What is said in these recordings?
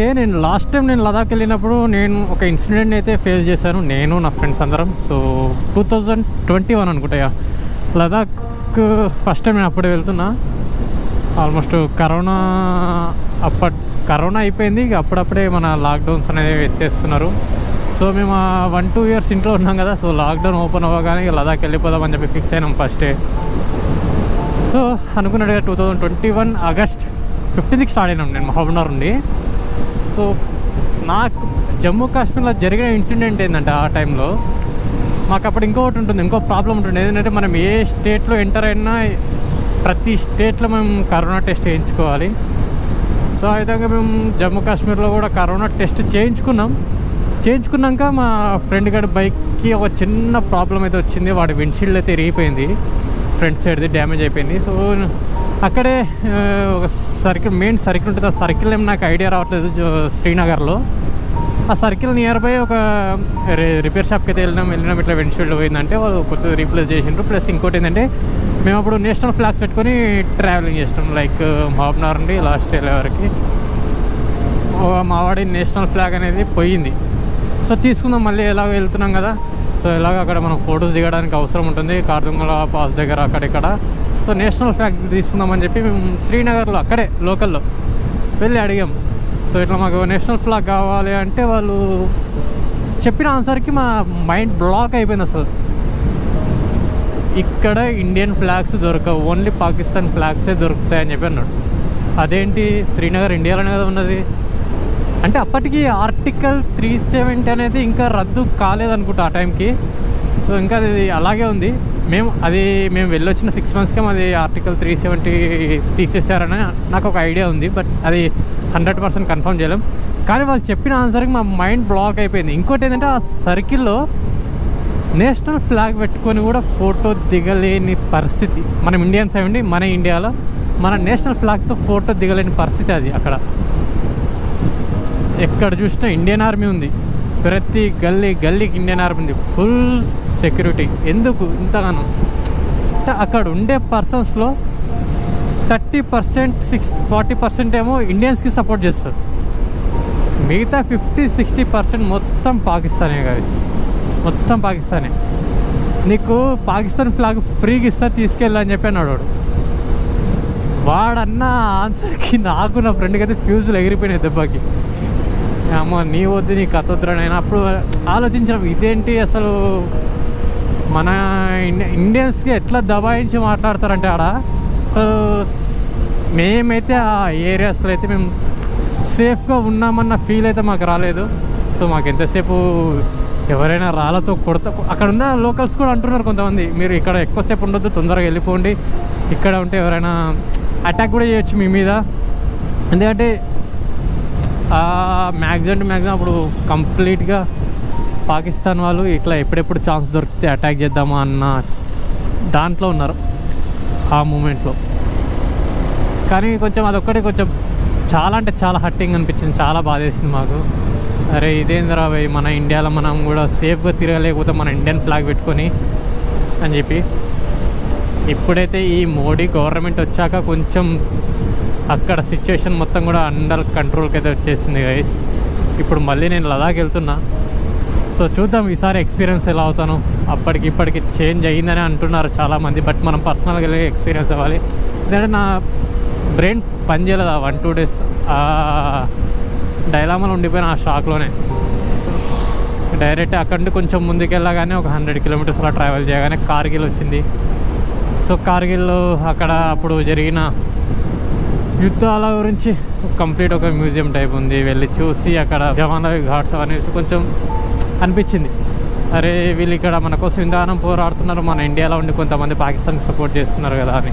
అయితే నేను last time నేను లదాఖ్ వెళ్ళినప్పుడు నేను ఒక ఇన్సిడెంట్ అయితే ఫేస్ చేశాను. నేను నా ఫ్రెండ్స్ అందరం. So two thousand twenty one అనుకుంటా లదాఖ్ ఫస్ట్ టైం నేను అప్పుడే వెళ్తున్నా. ఆల్మోస్ట్ కరోనా అప్పట్ కరోనా అయిపోయింది. ఇక అప్పుడప్పుడే మన లాక్డౌన్స్ అనేవి ఎత్తేస్తున్నారు. సో మేము వన్ టూ ఇయర్స్ ఇంట్లో ఉన్నాం కదా. సో లాక్డౌన్ ఓపెన్ అవ్వగానే ఇక లదాఖ్ వెళ్ళిపోదామని చెప్పి ఫిక్స్ అయినాం ఫస్టే సో అనుకున్నట్టుగా two thousand twenty one August ఫిఫ్టీన్త్కి start అయినాం. నేను మహబూబ్నగర్ నుండి సో నాకు జమ్మూ కాశ్మీర్లో జరిగిన ఇన్సిడెంట్ ఏంటంటే ఆ టైంలో మాకు అప్పుడు ఇంకొకటి ఉంటుంది ఇంకో ప్రాబ్లం ఉంటుంది. ఏంటంటే మనం ఏ స్టేట్లో ఎంటర్ అయినా ప్రతి స్టేట్లో మేము కరోనా టెస్ట్ చేయించుకోవాలి. సో ఆ విధంగా మేము జమ్మూ కాశ్మీర్లో కూడా కరోనా టెస్ట్ చేయించుకున్నాం. చేయించుకున్నాక మా ఫ్రెండ్ గారి బైక్కి ఒక చిన్న ప్రాబ్లం అయితే వచ్చింది. వాడి విండ్షీల్డ్ అయితే ఇరిగిపోయింది. ఫ్రంట్ సైడ్ది డ్యామేజ్ అయిపోయింది. సో అక్కడే ఒక సర్కిల్ మెయిన్ సర్కిల్ ఉంటుంది. ఆ సర్కిల్ ఏం నాకు ఐడియా రావట్లేదు శ్రీనగర్లో. ఆ సర్కిల్ నియర్ బై ఒక రి- రిపేర్ షాప్కి అయితే వెళ్ళినాం. వెళ్ళినాం ఇట్లా విండ్షీల్డ్ పోయిందంటే వాళ్ళు కొత్తగా రీప్లేస్ చేసిండ్రు. ప్లస్ ఇంకోటి ఏంటంటే మేము అప్పుడు నేషనల్ ఫ్లాగ్స్ పెట్టుకొని ట్రావెలింగ్ చేసినాం. లైక్ మహబూబ్నగర్ నుండి లాస్ట్ వెళ్ళే వరకు. మావాడి నేషనల్ ఫ్లాగ్ అనేది పోయింది. సో తీసుకుందాం మళ్ళీ ఎలాగో వెళ్తున్నాం కదా. సో ఇలాగ అక్కడ మనం ఫొటోస్ దిగడానికి అవసరం ఉంటుంది. కార్దుంగల పాస్ దగ్గర అక్కడిక్కడ. సో నేషనల్ ఫ్లాగ్ తీసుకుందామని చెప్పి మేము శ్రీనగర్లో అక్కడే లోకల్లో వెళ్ళి అడిగాం. సో ఇట్లా మాకు నేషనల్ ఫ్లాగ్ కావాలి అంటే వాళ్ళు చెప్పిన ఆన్సర్కి మా మైండ్ బ్లాక్ అయిపోయింది అసలు. ఇక్కడ ఇండియన్ ఫ్లాగ్స్ దొరకవు. ఓన్లీ పాకిస్తాన్ ఫ్లాగ్సే దొరుకుతాయని చెప్పి అన్నాడు. అదేంటి? శ్రీనగర్ ఇండియాలోనే కదా ఉన్నది. అంటే అప్పటికి ఆర్టికల్ త్రీ సెవెంటీ అనేది ఇంకా రద్దు కాలేదనుకుంటా ఆ టైంకి. సో ఇంకా అది అలాగే ఉంది. మేము అది మేము వెళ్ళొచ్చిన సిక్స్ మంత్స్కే అది ఆర్టికల్ త్రీ సెవెంటీ తీసేసారని నాకు ఒక ఐడియా ఉంది. బట్ అది హండ్రెడ్ పర్సెంట్ కన్ఫర్మ్ చేయలేం. కానీ వాళ్ళు చెప్పిన ఆన్సర్కి మా మైండ్ బ్లాక్ అయిపోయింది. ఇంకోటి ఏంటంటే ఆ సర్కిల్లో నేషనల్ ఫ్లాగ్ పెట్టుకొని కూడా ఫోటో దిగలేని పరిస్థితి. మనం ఇండియన్స్ అయ్యండి మన ఇండియాలో మన నేషనల్ ఫ్లాగ్తో ఫోటో దిగలేని పరిస్థితి అది అక్కడ. ఎక్కడ చూసినా ఇండియన్ ఆర్మీ ఉంది. ప్రతి గల్లీ గల్లీకి ఇండియన్ ఆర్మీ ఉంది. Full security. ఎందుకు? ఇంతగానో. అంటే అక్కడ ఉండే పర్సన్స్లో thirty percent six forty percent ఏమో ఇండియన్స్కి సపోర్ట్ చేస్తారు. మిగతా ఫిఫ్టీ సిక్స్టీ పర్సెంట్ మొత్తం పాకిస్తానే గాయస్ మొత్తం పాకిస్తానే. నీకు పాకిస్తాన్ ఫ్లాగ్ ఫ్రీగా ఇస్తా తీసుకెళ్ళని చెప్పి అన్నాడు వాడు. వాడన్న ఆన్సర్కి నాకు నా ఫ్రెండ్కి అయితే ఫ్యూజులు ఎగిరిపోయినాయి దెబ్బకి. అమ్మ నీ వద్దు నీ కథ వద్దురా అప్పుడు ఆలోచించాం ఇదేంటి అసలు మన ఇండియన్స్కి ఎట్లా దబాయించి మాట్లాడతారంటే ఆడ సో మేమైతే ఆ ఏరియాస్లో అయితే మేము సేఫ్గా ఉన్నామన్న ఫీల్ అయితే మాకు రాలేదు. సో మాకు ఎంతసేపు ఎవరైనా రాళ్ళతో కొడత అక్కడ ఉన్న లోకల్స్ కూడా అంటున్నారు కొంతమంది మీరు ఇక్కడ ఎక్కువసేపు ఉండొద్దు తొందరగా వెళ్ళిపోండి. ఇక్కడ ఉంటే ఎవరైనా అటాక్ కూడా చేయొచ్చు మీ మీద. ఎందుకంటే మ్యాక్సిమం టు మ్యాక్సిమం అప్పుడు కంప్లీట్గా పాకిస్తాన్ వాళ్ళు ఇట్లా ఎప్పుడెప్పుడు ఛాన్స్ దొరికితే అటాక్ చేద్దామా అన్న దాంట్లో ఉన్నారు ఆ మూమెంట్లో కానీ కొంచెం అదొక్కటి కొంచెం చాలా అంటే చాలా హట్టింగ్ అనిపించింది చాలా బాధేసింది మాకు. అరే ఇదేందిరా భయ్ మన ఇండియాలో మనం కూడా సేఫ్గా తిరగలేకపోతే మన ఇండియన్ ఫ్లాగ్ పెట్టుకొని అని చెప్పి. ఇప్పుడైతే ఈ మోడీ గవర్నమెంట్ వచ్చాక కొంచెం అక్కడ సిచ్యువేషన్ మొత్తం కూడా అండర్ కంట్రోల్కి అయితే వచ్చేసింది గైస్ ఇప్పుడు మళ్ళీ నేను లదాఖ్ వెళ్తున్నా. సో చూద్దాం ఈసారి ఎక్స్పీరియన్స్ ఎలా అవుతాను. అప్పటికి ఇప్పటికి చేంజ్ అయ్యిందని అంటున్నారు చాలామంది బట్ మనం పర్సనల్గా వెళ్ళి ఎక్స్పీరియన్స్ అవ్వాలి ఎందుకంటే నా బ్రెయిన్ పని చేయలేదు? ఆ వన్ టూ డేస్ ఆ డైలామాలో ఉండిపోయిన ఆ షాక్లోనే. డైరెక్ట్ అక్కడ నుండి కొంచెం ముందుకెళ్ళగానే ఒక హండ్రెడ్ కిలోమీటర్స్ అలా ట్రావెల్ చేయగానే కార్గిల్ వచ్చింది. సో కార్గిల్ అక్కడ అప్పుడు జరిగిన యుద్ధాల గురించి కంప్లీట్ ఒక మ్యూజియం టైప్ ఉంది. వెళ్ళి చూసి అక్కడ జవాన్ల ఘాట్స్ అనేసి కొంచెం అనిపించింది. అరే వీళ్ళు ఇక్కడ మన కోసం విధానం పోరాడుతున్నారు. మన ఇండియాలో ఉండి కొంతమంది పాకిస్తాన్కి సపోర్ట్ చేస్తున్నారు కదా అని.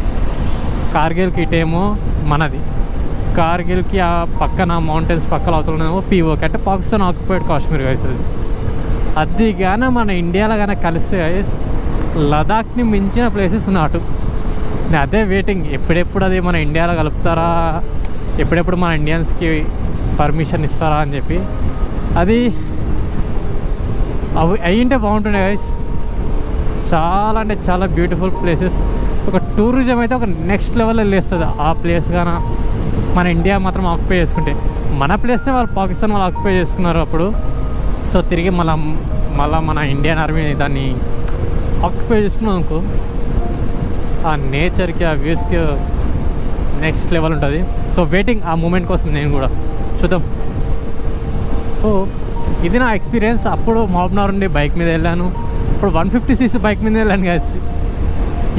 కార్గిల్కి ఇటేమో మనది. కార్గిల్కి ఆ పక్కన మౌంటైన్స్ పక్కన అవుతున్నామో పీఓకి అంటే పాకిస్తాన్ ఆక్యుపైడ్ కాశ్మీర్ కలిసింది అది. కానీ మన ఇండియాలో కానీ కలిస్తే లదాఖ్ని మించిన ప్లేసెస్ నాటు. నేను అదే వెయిటింగ్ ఎప్పుడెప్పుడు అది మన ఇండియాలో కలుపుతారా? ఎప్పుడెప్పుడు మన ఇండియన్స్కి పర్మిషన్ ఇస్తారా అని చెప్పి. అది అవి అయ్యింటే బాగుంటుండే గైస్ చాలా అంటే చాలా బ్యూటిఫుల్ ప్లేసెస్ ఒక టూరిజం అయితే ఒక నెక్స్ట్ లెవెల్లో వెళ్ళేస్తుంది. ఆ ప్లేస్ కానీ మన ఇండియా మాత్రం ఆక్యుపై చేసుకుంటే. మన ప్లేస్నే వాళ్ళు పాకిస్తాన్ వాళ్ళు ఆక్యుపై చేసుకున్నారు అప్పుడు. సో తిరిగి మళ్ళా మళ్ళీ మన ఇండియన్ ఆర్మీ దాన్ని ఆక్యుపై చేసుకున్నాం అనుకో. ఆ నేచర్కి ఆ వ్యూస్కి నెక్స్ట్ లెవెల్ ఉంటుంది. సో వెయిటింగ్ ఆ మూమెంట్ కోసం నేను కూడా చూద్దాం. సో ఇది నా ఎక్స్పీరియన్స్ అప్పుడు మాబ్నార్ నుండి బైక్ మీద వెళ్ళాను. ఇప్పుడు వన్ ఫిఫ్టీ సీసీ బైక్ మీద వెళ్ళాను కాదు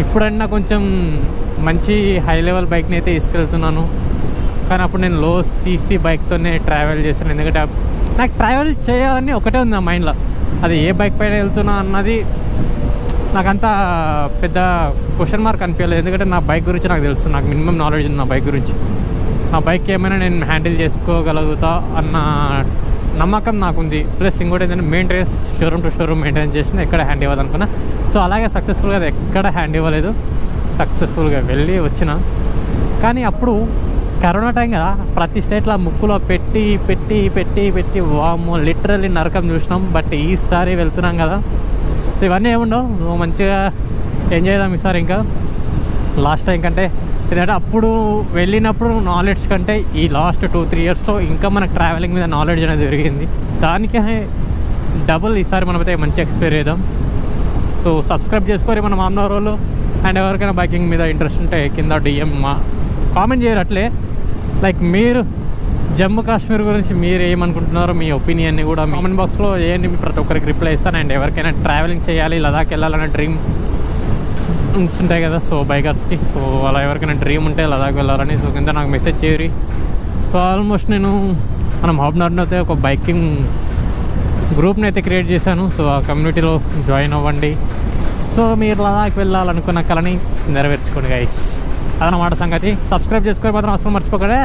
ఇప్పుడన్నా కొంచెం మంచి హై లెవెల్ బైక్ని అయితే తీసుకెళ్తున్నాను. కానీ అప్పుడు నేను లో సీసీ బైక్తోనే ట్రావెల్ చేశాను. ఎందుకంటే నాకు ట్రావెల్ చేయాలని ఒకటే ఉంది నా మైండ్లో అది ఏ బైక్ పైన వెళ్తున్నా అన్నది నాకంత పెద్ద క్వశ్చన్ మార్క్ అనిపించలేదు. ఎందుకంటే నా బైక్ గురించి నాకు తెలుసు. నాకు మినిమం నాలెడ్జ్ ఉంది నా బైక్ గురించి. నా బైక్ ఏమైనా నేను హ్యాండిల్ చేసుకోగలుగుతా అన్న నమ్మకం నాకుంది. ప్లస్ ఇంకోటి ఏంటంటే maintenance showroom to showroom maintenance చేసిన ఎక్కడ హ్యాండ్ ఇవ్వదు అనుకున్నా సో అలాగే సక్సెస్ఫుల్గా అది ఎక్కడ హ్యాండ్ ఇవ్వలేదు. సక్సెస్ఫుల్గా వెళ్ళి వచ్చిన. కానీ అప్పుడు కరోనా టైం కదా. ప్రతి స్టేట్లో ముక్కులో పెట్టి పెట్టి పెట్టి పెట్టి వాము లిటరల్లీ నరకం చూసినాం. బట్ ఈసారి వెళ్తున్నాం కదా. సో ఇవన్నీ ఏముండవు. నువ్వు మంచిగా ఎంజాయ్ చేద్దాం ఈసారి ఇంకా. లాస్ట్ టైం కంటే. ఎందుకంటే అప్పుడు వెళ్ళినప్పుడు నాలెడ్జ్ కంటే ఈ లాస్ట్ టూ త్రీ ఇయర్స్లో ఇంకా మనకు ట్రావెలింగ్ మీద నాలెడ్జ్ అనేది పెరిగింది. దానికి డబుల్ ఈసారి మనమైతే మంచి ఎక్స్పైర్ చేద్దాం. సో సబ్స్క్రైబ్ చేసుకోరి మన మామూలు రోజులు అండ్ ఎవరికైనా బైకింగ్ మీద ఇంట్రెస్ట్ ఉంటే కింద డిఎం కామెంట్ చేయరు అట్లే. లైక్ మీరు జమ్మూ కాశ్మీర్ గురించి మీరు ఏమనుకుంటున్నారో మీ ఒపీనియన్ని కూడా కామెంట్ బాక్స్లో ఏంటి ప్రతి ఒక్కరికి రిప్లై ఇస్తాను. అండ్ ఎవరికైనా ట్రావెలింగ్ చేయాలి లదాఖ్ వెళ్ళాలనే డ్రీమ్ ఉంటాయి కదా. సో బైకర్స్కి సో అలా ఎవరికైనా డ్రీమ్ ఉంటే లదాఖ్ వెళ్ళాలని. సో కింద నాకు మెసేజ్ చేయరి. సో ఆల్మోస్ట్ నేను మనం హాబ్నార్లో అయితే ఒక బైకింగ్ గ్రూప్ని అయితే క్రియేట్ చేశాను. సో ఆ కమ్యూనిటీలో జాయిన్ అవ్వండి. సో మీరు లదాఖ్ వెళ్ళాలనుకున్న కళని నెరవేర్చుకోండి గైస్ అదనమాట సంగతి. సబ్స్క్రైబ్ చేసుకోవడం మాత్రం అసలు మర్చిపోకడే.